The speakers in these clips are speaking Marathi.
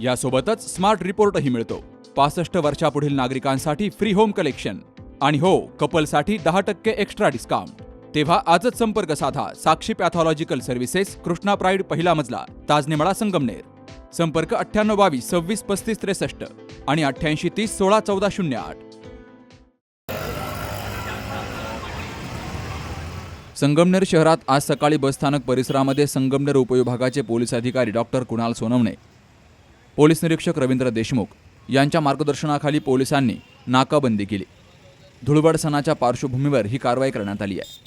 यासोबतच स्मार्ट रिपोर्टही मिळतो. पासष्ट वर्षापुढील नागरिकांसाठी फ्री होम कलेक्शन आणि हो कपलसाठी दहा टक्के एक्स्ट्रा डिस्काउंट तेव्हा आजच संपर्क साधा Sakshi pathological services Krishna pride पहिला मजला ताजनेमळा संगमनेर. संपर्क अठ्ठ्याण्णव बावीस सव्वीस पस्तीस त्रेसष्ट. आणि अठ्ठ्याऐंशी तीस सोळा चौदा शून्य आठ. संगमनेर शहरात आज सकाळी बसस्थानक परिसरामध्ये संगमनेर उपविभागाचे पोलीस अधिकारी डॉक्टर कुणाल सोनवणे पोलीस निरीक्षक रवींद्र देशमुख यांच्या मार्गदर्शनाखाली पोलिसांनी नाकाबंदी केली. धुळवड सणाच्या पार्श्वभूमीवर ही कारवाई करण्यात आली आहे.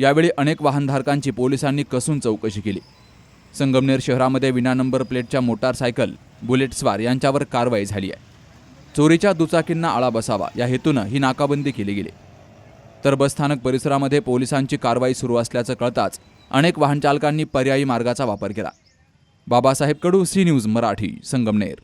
यावेळी अनेक वाहनधारकांची पोलिसांनी कसून चौकशी केली. संगमनेर शहरामध्ये विना नंबर प्लेटच्या मोटारसायकल बुलेट स्वार यांच्यावर कारवाई झाली आहे. चोरीच्या दुचाकींना आळा बसावा या हेतूनं ही नाकाबंदी केली गेली. तर बसस्थानक परिसरामध्ये पोलिसांची कारवाई सुरू असल्याचं कळताच अनेक वाहनचालकांनी पर्यायी मार्गाचा वापर केला. Babasaheb Kadu C news Marathi Sangamner.